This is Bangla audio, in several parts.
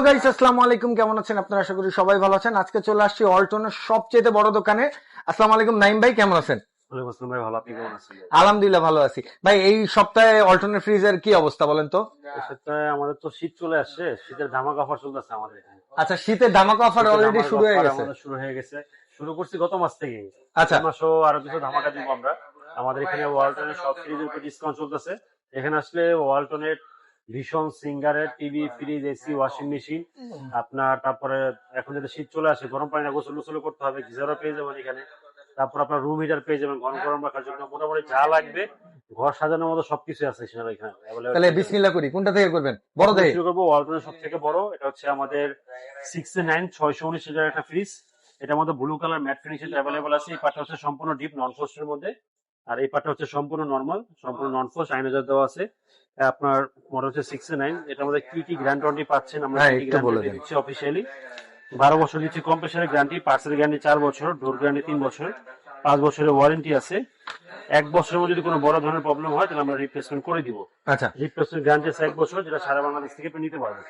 হ্যালো গাইস আসসালামু আলাইকুম। কেমন আছেন আপনারা? আশা করি সবাই ভালো আছেন। আজকে চলে আসছি অল্টনের সবচেয়ে বড় দোকানে। আসসালামু আলাইকুম নাইম ভাই কেমন আছেন? আলহামদুলিল্লাহ ভালো আছি। ভাই এই সপ্তাহে অল্টনের ফ্রিজের কি অবস্থা বলেন তো? সপ্তাহে আমাদের তো শীত চলে আসছে। শীতের ধামাক অফার চলতেছে আমাদের আচ্ছা শীতের ধামাকা অফার অলরেডি শুরু হয়ে গেছে। শুরু হয়ে গেছে। শুরু করছি গত মাস থেকে। আচ্ছা। মাসও আরও কিছু ধামাকা দিব আমরা। আমাদের এখানে ওয়ালটনের সব ফ্রিজের উপর ডিসকাউন্ট চলতেছে। এখানে আসলে ওয়ালটনের ভীষণ সিঙ্গারের TV fridge AC washing machine. আপনার তারপরে এখন যদি শীত চলে আসে গরম পানি গোসল গোসল করতে হবে গিজারও পেয়ে যাবেন এখানে। তারপর আপনার রুম হিটার পেয়ে যাবেন গরম গরম রাখার জন্য। মোটামুটি যা লাগবে ঘর সাজানোর মতো সবকিছু আছে সেখানে এখানে তাহলে বিসমিল্লাহ করি কোনটা থেকে করবেন? বড় থেকে? শুরু করব ওয়ালটনের সব থেকে বড় এটা হচ্ছে আমাদের সিক্স নাইন ছয়শো উনিশ হাজার একটা ফ্রিজ এটার মধ্যে blue colour matte finish available আছে এই পার্টটা হচ্ছে সম্পূর্ণ ডিপ নন ফোস্টের মধ্যে। আর এই পার্টটা হচ্ছে সম্পূর্ণ নর্মাল সম্পূর্ণ নন ফোস্ট আইনাজার দেওয়া আছে। আপনার মডেল হচ্ছে সিক্স নাইন এটার মধ্যে কি কি গ্যারান্টি ওয়ারেন্টি পাচ্ছেন আমরা হ্যাঁ, একটু বলে দিচ্ছি অফিসিয়ালি বারো বছর দিচ্ছি কম্প্রেসারের গ্যারান্টি পার্সেল গ্যারান্টি চার বছর ডোর গ্যারান্টি তিন বছর পাঁচ বছরের ওয়ারেন্টি আছে। এক বছরের মধ্যে যদি কোনো বড় ধরনের প্রবলেম হয় তাহলে আমরা রিপ্লেসমেন্ট করে দিব। আচ্ছা। রিপ্লেসমেন্ট গ্যারান্টি আছে এক বছর যেটা সারা বাংলাদেশ থেকে নিতে পারবেন।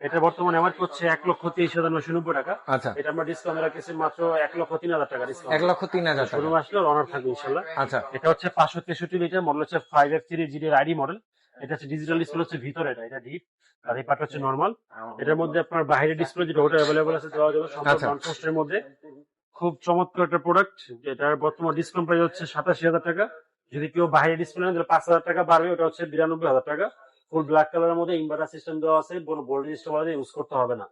এটা বর্তমানে আমার হচ্ছে এক লক্ষ তেইশ হাজার নশো নব্বই টাকা। আচ্ছা। এটা আমরা ডিসকাউন্ট রাখতেছি মাত্র এক লক্ষ তিন হাজার টাকা এক লক্ষ তিন হাজার শোরুম আসলে অনার থাকবে ইনশাল্লাহ। আচ্ছা। এটা হচ্ছে পাঁচশো তেষট্টি লিটার মডেল হচ্ছে five F three GD ID model এটা হচ্ছে ডিজিটাল ডিসপ্লে হচ্ছে ভিতরে এটা এটা ডিপ আর এই পার্ট হচ্ছে নর্মাল এটার মধ্যে আপনার বাইরে ডিসপ্লে যেটা ওটা অ্যাভেলেবল আছে দেওয়া যাবে সম্পূর্ণ আচ্ছা। মধ্যে। খুব চমৎকার একটা প্রোডাক্ট যেটার বর্তমান ডিসকাউন্ট প্রাইস হচ্ছে সাতাশি হাজার টাকা। যদি কেউ বাইরে ডিসপ্লে নেন তাহলে পাঁচ হাজার টাকা বাড়বে ওটা হচ্ছে বিরানব্বই হাজার টাকা। ফুল ব্ল্যাক কালারের মধ্যে ইনভার্টার সিস্টেম দেওয়া আছে কোনো বোল্ড ডিস্টার্ব ইউজ করতে হবে না।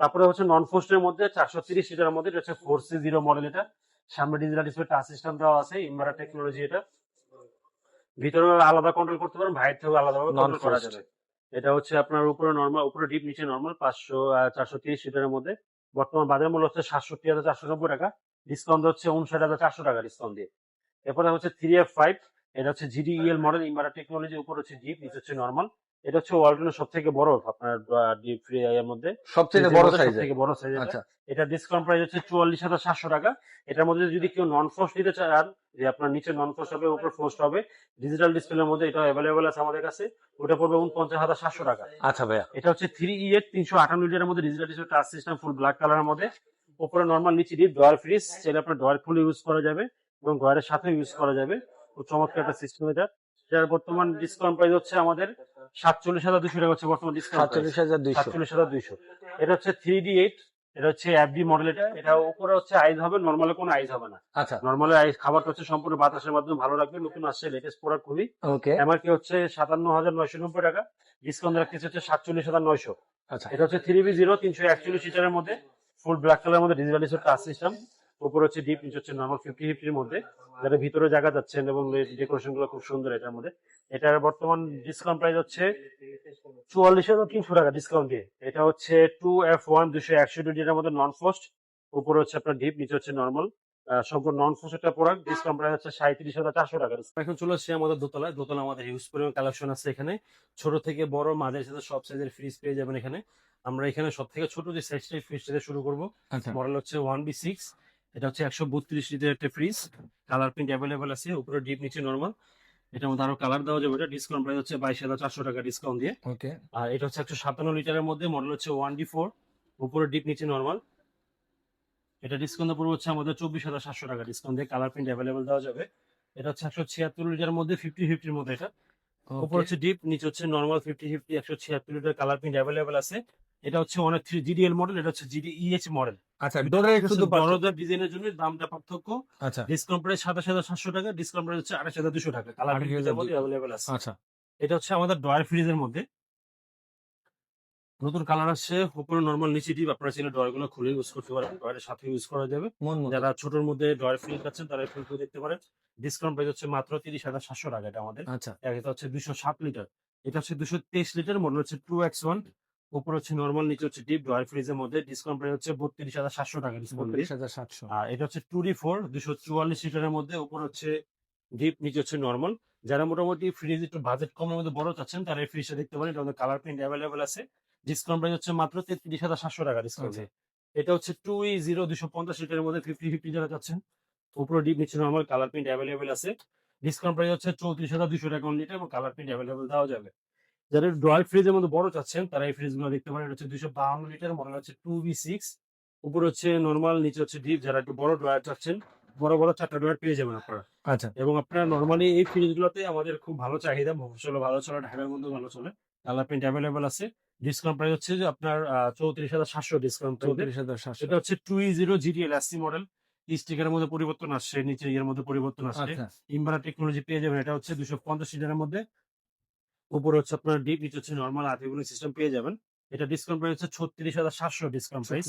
তারপরে হচ্ছে নন ফোস্টের মধ্যে চারশো তিরিশ লিটারের মধ্যে এটা হচ্ছে ফোর সি জিরো মডেল এটা। সামনে ডিজিটাল ডিসপ্লে টাচ সিস্টেম দেওয়া আছে ইনভার্টার টেকনোলজি এটা। ভিতরে আলাদা কন্ট্রোল করতে পারেন বাইরে থেকে আলাদাভাবে কন্ট্রোল করা যাবে। এটা হচ্ছে আপনার উপরে নর্মাল উপরে ডিপ নিচে নর্মাল পাঁচশো চারশো তিরিশ লিটারের মধ্যে। বর্তমান বাজার মূল্য হচ্ছে সাতষট্টি হাজার চারশো নব্বই টাকা। ডিসকাউন্ট হচ্ছে উনষাট হাজার চারশো টাকা ডিসকাউন্ট দিয়ে। এরপরে হচ্ছে থ্রি এফ ফাইভ এটা হচ্ছে জিডিএল মডেল ইনভার্টার টেকনোলজি উপর হচ্ছে ডিপ নিচে হচ্ছে নর্মাল এটা হচ্ছে ওয়ার্ল্ডের সব থেকে বড় আপনার ডিপ ফ্রি এর মধ্যে। সবচেয়ে বড় সব সাইজের থেকে বড় সাইজ আচ্ছা। এটা ডিসকাউন্ট প্রাইস হচ্ছে চুয়াল্লিশ হাজার সাতশো টাকা। এটার মধ্যে যদি কেউ নন ফোস্ট নিতে চান যে আপনার নিচে নন ফোস্ট হবে উপর ফোস্ট হবে ডিজিটাল ডিসপ্লের মধ্যে এটা অ্যাভেলেবল আছে আমাদের কাছে। ওটা পড়বে উনপঞ্চাশ হাজার সাতশো টাকা। আচ্ছা ভাইয়া। এটা হচ্ছে থ্রি ইয়ের তিনশো আটান্ন লিটারের মধ্যে digital display touch system full black কালারের মধ্যে। উপরে নর্মাল নিচে ডিপ ডয়ার ফ্রিজ সেটা আপনার ডয়ার ফুল ইউজ করা যাবে এবং ডয়ারের সাথে ইউজ করা যাবে। খুব চমৎকার একটা সিস্টেম এটা। যার বর্তমান ডিসকাউন্ট প্রাইস হচ্ছে আমাদের সাতচল্লিশ হাজার দুশো টাকা হচ্ছে বর্তমান ডিসকাউন্ট সাতচল্লিশ হাজার দুইশো। সাতচল্লিশ হাজার দুইশো। এটা হচ্ছে থ্রি ডি এইট এটা হচ্ছে এফডি মডেল এটা। এটা উপরে হচ্ছে আইস হবে নর্মালে কোনো আইস হবে না। আচ্ছা। নর্মালে আইস খাবারটা হচ্ছে সম্পূর্ণ বাতাসের মাধ্যমে ভালো লাগবে নতুন আসছে লেটেস্ট প্রোডাক্ট খুবই। ওকে এমআরপি হচ্ছে সাতান্ন হাজার নয়শো নব্বই টাকা। ডিসকাউন্ট রাখতেছে হচ্ছে সাতচল্লিশ হাজার নয়শো। আচ্ছা। এটা হচ্ছে থ্রি বি জিরো তিনশো একচল্লিশ লিটারের মধ্যে। ফুল ব্ল্যাক কালারের মধ্যে ডিজিটাল টাচ সিস্টেম উপর হচ্ছে ডিপ নিচে হচ্ছে নর্মাল ফিফটি ফিফটির মধ্যে। যারা ভিতরে জায়গা যাচ্ছেন এবং ডেকোরেশনগুলো খুব সুন্দর এটার মধ্যে। এটার বর্তমান ডিসকাউন্ট প্রাইস হচ্ছে চুয়াল্লিশ হাজার তিনশো টাকা ডিসকাউন্ট দিয়ে। এটা হচ্ছে টু এফ ওয়ান দুশো একষট্টি লিটারের মধ্যে নন ফোস্ট উপরে হচ্ছে আপনার ডিপ নিচে হচ্ছে নর্মাল সম্পূর্ণ নন ফোস্ট একটা প্রোডাক্ট ডিসকাউন্ট প্রাইস হচ্ছে সাঁত্রিশ হাজার চারশো টাকা। এখন চলে আসছে আমাদের দোতলায়। দোতলা আমাদের হিউজ পরিমাণ কালেকশন আছে এখানে। ছোট থেকে বড় মাঝের সাথে সব সাইজের ফ্রিজ পেয়ে যাবেন এখানে। আমরা এখানে সব থেকে ছোট যে সাইজটা ফ্রিজ থেকে শুরু করব। আচ্ছা। মডেল হচ্ছে ওয়ান বি সিক্স এটা হচ্ছে একশো বত্রিশ লিটার একটা ফ্রিজ কালার প্রিন্ট অ্যাভেলেবেল আছে উপরে ডিপ নিচে নর্মাল এটার মধ্যে আরও কালার দেওয়া যাবে এটা ডিসকাউন্ট প্রাইস হচ্ছে বাইশ হাজার চারশো টাকা ডিসকাউন্ট দিয়ে। ওকে আর এটা হচ্ছে একশো সাতান্ন লিটারের মধ্যে মডেল হচ্ছে ওয়ান ডি ফোর উপরে ডিপ নিচে নর্মাল এটা ডিসকাউন্ট পড়বে হচ্ছে আমাদের চব্বিশ হাজার সাতশো টাকা ডিসকাউন্ট দিয়ে কালার প্রিন্ট অ্যাভেলেবেল দেওয়া যাবে। এটা হচ্ছে একশো ছিয়াত্তর লিটারের মধ্যে ফিফটি ফিফটির মধ্যে এটা। উপর হচ্ছে ডিপ নিচে হচ্ছে নর্মাল ফিফটি ফিফটি একশো ছিয়াত্তর লিটার কালার প্রিন্ট অ্যাভেলেবেল আছে। এটা হচ্ছে অনেক থ্রি জিডিএল মডেল এটা হচ্ছে জিডি ইএইচ মডেল আচ্ছা বড়দের ডিজাইনের জন্য দামটা পার্থক্য। আচ্ছা। ডিসকাউন্ট প্রাইস সাতাশ হাজার সাতশো টাকা ডিসকাউন্ট প্রাইস হচ্ছে আঠাশ হাজার দুশো টাকা। কালার অ্যাভেলেবেল আছে। আচ্ছা। এটা হচ্ছে আমাদের ডয়ার ফ্রিজের মধ্যে। নতুন কালার আসছে। উপরে নর্মাল নিচে ডিপ আপনারা চাইলে ডয়ারগুলো খুলে ইউজ করতে পারেন। ডয়ারের সাথে ইউজ করা যাবে। যারা ছোটর মধ্যে ডয়ার ফ্রিজ পাচ্ছেন তারা ফ্রিজ দেখতে পারেন। ডিসকাউন্ট প্রাইস হচ্ছে মাত্র তিরিশ হাজার সাতশো টাকা এটা আমাদের। আচ্ছা। এটা হচ্ছে দুশো সাত লিটার এটা হচ্ছে দুশো তেইশ লিটার মডেল হচ্ছে টু এক্স ওয়ান উপরে হচ্ছে নর্মাল নিচে হচ্ছে ডিপ ফ্রিজের মধ্যে ডিসকাউন্ট প্রাইস হচ্ছে বত্রিশ হাজার সাতশো টাকা বত্রিশ হাজার সাতশো। আর এটা হচ্ছে ফোর দুশো চুয়াল্লিশ লিটারের মধ্যে উপর হচ্ছে ডিপ নিচে হচ্ছে নর্মাল যারা মোটামুটি ফ্রিজ একটু বাজেট কমের মধ্যে বড় চাচ্ছেন তারা এই ফ্রিজটা দেখতে পারেন এটা আমাদের কালার প্রিন্ট অ্যাভেলেবেল আছে। ডিসকাউন্ট প্রাইস হচ্ছে মাত্র তেত্রিশ হাজার সাতশো টাকা ডিসকাউন্ট আচ্ছা। এটা হচ্ছে টু ই জিরো দুশো পঞ্চাশ লিটারের মধ্যে ফিফটি ফিফটি যারা চাচ্ছেন উপরে ডিপ নিচে নর্মাল কালার প্রিন্ট অ্যাভেলেবেল আছে। ডিসকাউন্ট প্রাইস হচ্ছে চৌত্রিশ হাজার দুশো টাকা লিটার এবং কালার প্রিন্ট অ্যাভেলেবেল দেওয়া যাবে। যারা ড্রয়ার ফ্রিজের মধ্যে বড় চাচ্ছেন তারা এই ফ্রিজগুলো দেখতে পারেন। এটা হচ্ছে দুইশো বাহান্ন লিটার মডেল হচ্ছে টু বি সিক্স উপরে হচ্ছে নর্মাল নিচে হচ্ছে ডিপ যারা একটু বড় ড্রয়ার চাচ্ছেন বড় বড় চারটা ড্রয়ার পেয়ে যাবেন আপনারা। আচ্ছা। এবং আপনারা নর্মালি এই ফ্রিজগুলোতে আমাদের খুব ভালো চাহিদা ভবিষ্যতে ভালো চলে ঢাকার মধ্যে ভালো চলে। কালার প্রিন্ট অ্যাভেলেবল আছে। ডিসকাউন্ট প্রাইস হচ্ছে যে আপনার চৌত্রিশ হাজার সাতশো ডিসকাউন্ট চৌত্রিশ হাজার সাতশো। সেটা হচ্ছে two zero GDL SC model স্টিকারের মধ্যে পরিবর্তন আসছে নিচে ইয়ের মধ্যে পরিবর্তন আসছে। আচ্ছা। ইনভার্টার টেকনোলজি পেয়ে যাবেন এটা হচ্ছে দুশো পঞ্চাশ লিটারের মধ্যে। উপরে হচ্ছে আপনার ডিপ নিচে হচ্ছে নর্মাল আর্টিকুলিং সিস্টেম পেয়ে যাবেন। এটা ডিসকাউন্ট প্রাইস হচ্ছে ছত্রিশ হাজার সাতশো ডিসকাউন্ট প্রাইস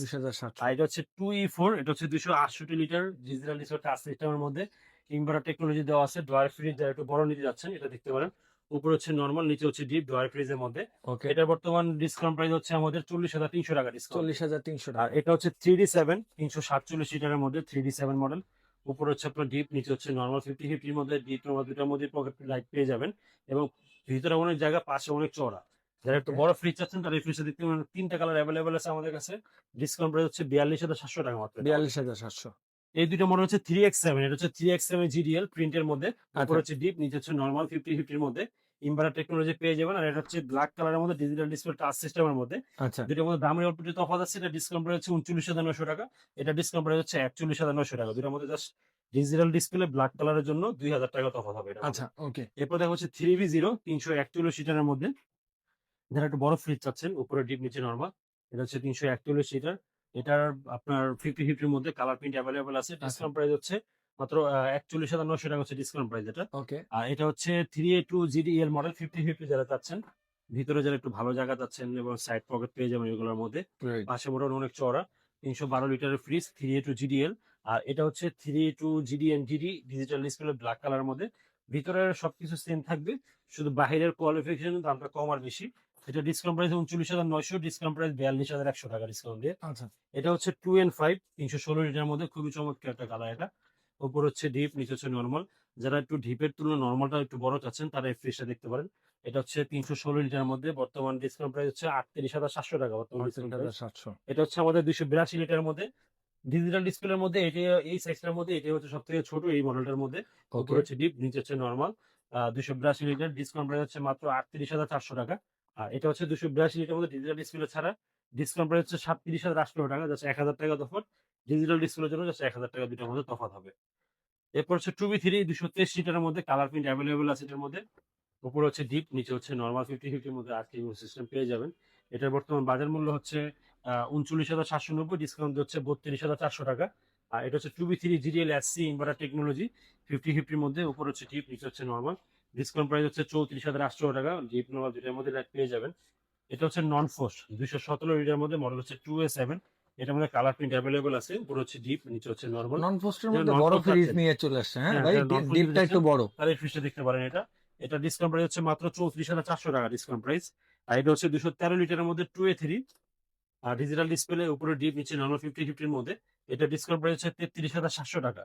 আর এটা হচ্ছে টু ই ফোর এটা হচ্ছে দুশো আটষট্টি লিটার ডিজিটাল ডিসপ্লে টাচ সিস্টেমের মধ্যে। ইনভার্টার টেকনোলজি দেওয়া আছে ড্রয়ার ফ্রিজ যারা একটু বড় নিতে যাচ্ছেন এটা দেখতে পারেন। উপরে হচ্ছে নর্মাল নিচে হচ্ছে ডিপ ড্রয়ার ফ্রিজের মধ্যে। ওকে এটার বর্তমান ডিসকাউন্ট প্রাইস হচ্ছে আমাদের চল্লিশ হাজার তিনশো টাকা ডিসকাউন্ট চল্লিশ হাজার তিনশো আর টাকা এটা হচ্ছে থ্রি ডি সেভেন তিনশো সাতচল্লিশ লিটারের মধ্যে থ্রি ডি সেভেন মডেল উপরে হচ্ছে আপনার ডিপ নিচে হচ্ছে নর্মাল ফিফটি ফিফটির মধ্যে ডিপ নর্মাল দুটার মধ্যে পকেট লাইট পেয়ে যাবেন এবং ভিতরে অনেক জায়গা পাশে অনেক চড়া যারা একটু বড় ফ্রিজ চাচ্ছেন তারা এই ফ্রিজটা দেখতে পারেন। তিনটা কালার অ্যাভেলেবেল আছে আমাদের কাছে। ডিসকাউন্ট প্রাইস হচ্ছে বিয়াল্লিশ হাজার সাতশো টাকা মাত্র। বিয়াল্লিশ হাজার সাতশো। এই দুটো মডেল হচ্ছে থ্রি এক্স সেভেন এটা হচ্ছে থ্রি এক্স সেভেন জিডিএল প্রিন্টের মধ্যে। তারপর হচ্ছে ডিপ নিচে হচ্ছে নর্মাল ফিফটি ফিফটির মধ্যে। ইনভার্টার টেকনোলজি পেয়ে যাবেন। আর এটা হচ্ছে ব্ল্যাক কালারের মধ্যে ডিজিটাল ডিসপ্লে টাচ সিস্টেমের মধ্যে। আচ্ছা। দুটোর মধ্যে দামের অল্প একটু তফাৎ আছে। এটা ডিসকাউন্ট প্রাইস হচ্ছে উনচল্লিশ হাজার নশো টাকা। এটা ডিসকাউন্ট প্রাইস হচ্ছে একচল্লিশ হাজার নশো টাকা। দুটোর মধ্যে জাস্ট ডিজিটাল ডিসপ্লে ব্ল্যাক কালারের জন্য দুই হাজার টাকা তফাৎ হবে এটা। আচ্ছা ওকে এরপর দেখা হচ্ছে থ্রি বি জিরো তিনশো একচল্লিশ লিটারের মধ্যে। যারা একটু বড় ফ্রিজ চাচ্ছেন উপরে ডিপ নিচে নর্মাল এটা হচ্ছে তিনশো একচল্লিশ লিটার। এটার আপনার ফিফটি ফিফটির মধ্যে কালার প্রিন্ট অ্যাভেলেবল আছে। ডিসকাউন্ট প্রাইস হচ্ছে মাত্র একচল্লিশ হাজার নশো টাকা হচ্ছে ডিসকাউন্ট প্রাইস এটা। ওকে আর এটা হচ্ছে three A two GDL model fifty fifty যারা চাচ্ছেন ভিতরে যারা একটু ভালো জায়গা চাচ্ছেন এবং সাইড পকেট পেয়ে যাবেন এগুলোর মধ্যে পাশে মোটামুটি অনেক চড়া তিনশো বারো লিটারের fridge three A two GDL আর এটা হচ্ছে three two GDN GD digital display black colour মধ্যে। ভিতরের সবকিছু সেম থাকবে শুধু বাহিরের কোয়ালিফিকেশন দামটা কম আর বেশি। এটা ডিসকাউন্ট প্রাইস উনচল্লিশ হাজার নয়শো ডিসকাউন্ট প্রাইস বিয়াল্লিশ হাজার একশো টাকা ডিসকাউন্ট দিয়ে। আচ্ছা। এটা হচ্ছে টু এন ফাইভ তিনশো ষোলো লিটার মধ্যে খুবই চমৎকার একটা কালার এটা। উপর হচ্ছে ডিপ নিচে হচ্ছে নর্মাল যারা একটু ডিপের তুলনায় নর্মালটা একটু বড় চাচ্ছেন তারা এই ফ্রিজটা দেখতে পারেন। এটা হচ্ছে তিনশো ষোলো লিটার মধ্যে। বর্তমান ডিসকাউন্ট প্রাইস হচ্ছে আটত্রিশ হাজার সাতশো টাকা বর্তমান। সাতশো। এটা হচ্ছে আমাদের দুইশো বিরাশি লিটার মধ্যে। ডিজিটাল ডিসপ্লের মধ্যে এটি এই সাইজটার মধ্যে এটি হচ্ছে সব থেকে ছোট এই মডেলটার মধ্যে। ওকে হচ্ছে ডিপ নিচে হচ্ছে নর্মাল দুশো বিরাশি লিটার ডিসকাউন্ট প্রাইস হচ্ছে মাত্র আটত্রিশ হাজার চারশো টাকা। আর এটা হচ্ছে দুশো বিরাশি লিটার মধ্যে ডিজিটাল ডিসপ্লে ছাড়া। ডিসকাউন্ট প্রাইস হচ্ছে সাতত্রিশ হাজার আটশো টাকা যাচ্ছে এক হাজার টাকা তফাৎ। ডিজিটাল ডিসপ্লের জন্য যাচ্ছে এক হাজার টাকা দুটোর মধ্যে তফাৎ হবে। এরপর হচ্ছে টু বি থ্রি দুশো তেইশ লিটারের মধ্যে কালার প্রিন্ট অ্যাভেলেবল আছে এটার মধ্যে। উপরে হচ্ছে ডিপ নিচে হচ্ছে নর্মাল ফিফটি ফিফটির মধ্যে আর্থিং সিস্টেম পেয়ে যাবেন। এটার বর্তমান বাজার মূল্য হচ্ছে উনচল্লিশ হাজার সাতশো নব্বই ডিসকাউন্ট হচ্ছে বত্রিশ হাজার চারশো টাকা। আর এটা হচ্ছে two B three GDL S C inverter technology fifty ফিফটির মধ্যে উপর হচ্ছে ডিপ নিচে হচ্ছে নর্মাল ডিসকাউন্ট প্রাইস হচ্ছে চৌত্রিশ হাজার আটশো টাকা ডিপ নর্মাল দুটার মধ্যে পেয়ে যাবেন। এটা হচ্ছে নন ফোর্স দুইশো সতেরো লিটার মধ্যে মডেল হচ্ছে টু এ সেভেন এটার মধ্যে কালার প্রিন্ট অ্যাভেলেবল আছে হচ্ছে ডিপ নিচে হচ্ছে নর্মাল নন পোস্টের মধ্যে বড় ফ্রিজ নিয়ে চলে আসছে হ্যাঁ হ্যাঁ, ভাই? এটা ডিপটা একটু বড়। তাহলে এই ফ্রিজটা দেখতে পারেন এটা। এটা ডিসকাউন্ট প্রাইস হচ্ছে মাত্র চৌত্রিশ হাজার চারশো টাকা ডিসকাউন্ট প্রাইস আর এটা হচ্ছে দুশো তেরো লিটারের মধ্যে two A three R digital display উপরে ডিপ নিচে নর্মাল ফিফটি ফিফটির মধ্যে। এটা ডিসকাউন্ট প্রাইস হচ্ছে তেত্রিশ হাজার সাতশো টাকা।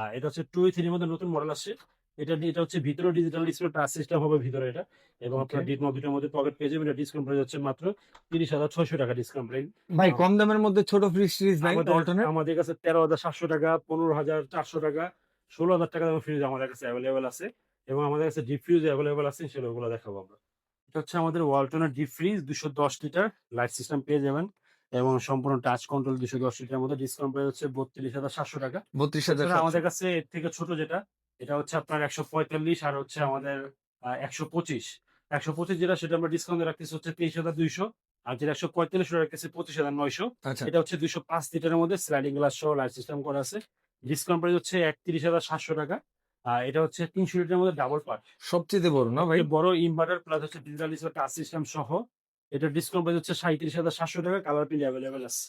আর এটা হচ্ছে টু এ থ্রির মধ্যে নতুন মডেল আসছে। এটা এটা হচ্ছে ভিতরে ডিজিটাল ডিসপ্লে টাচ সিস্টেম হবে ভিতরে এটা। এবং আপনার Okay. ডিপ মধ্যে পকেট পেয়ে যাবেন। এটা ডিসকাউন্ট প্রাইস হচ্ছে মাত্র তিরিশ হাজার ছয়শো টাকা ডিসকাউন্ট প্রাইস ভাই কম দামের মধ্যে ছোট ফ্রিজ সিরিজ নাই আমাদের অল্টারনেট আমাদের কাছে তেরো হাজার সাতশো টাকা পনেরো হাজার চারশো টাকা ষোলো হাজার টাকা দামের ফ্রিজ আমাদের কাছে অ্যাভেলেবেল আছে। এবং আমাদের কাছে ডিপ ফ্রিজ অ্যাভেলেবেল আছে সেটা ওগুলো দেখাবো আমরা। এটা হচ্ছে আমাদের ওয়ালটনের ডিপ ফ্রিজ দুশো দশ লিটার লাইট সিস্টেম পেয়ে যাবেন। এবং সম্পূর্ণ টাচ কন্ট্রোল দুশো দশ লিটার মধ্যে ডিসকাউন্ট প্রাইস হচ্ছে বত্রিশ হাজার সাতশো টাকা। বত্রিশ হাজার আমাদের কাছে এর থেকে ছোট যেটা এটা হচ্ছে আপনার একশো পঁয়তাল্লিশ আর হচ্ছে আমাদের একশো পঁচিশ। একশো পঁচিশ যেটা সেটা আমরা ডিসকাউন্ট রাখতেছি হচ্ছে তেইশ হাজার দুইশো আর যেটা একশো পঁয়তাল্লিশ রাখতেছি পঁচিশ হাজার নয়শো। আচ্ছা। এটা হচ্ছে দুইশো পাঁচ লিটারের মধ্যে স্লাইডিং গ্লাস সহ লাইট সিস্টেম করা আছে। ডিসকাউন্ট প্রাইস হচ্ছে একত্রিশ হাজার সাতশো টাকা। আর এটা হচ্ছে তিনশো লিটারের মধ্যে ডাবল পার্ট সবচেয়ে বড় না ভাই? ভাই বড় ইনভার্টার প্লাস হচ্ছে ডিজিটাল টাচ সিস্টেম সহ। এটা ডিসকাউন্ট প্রাইস হচ্ছে সাঁত্রিশ হাজার সাতশো টাকা কালার প্রিন্ট অ্যাভেলেবেল আছে।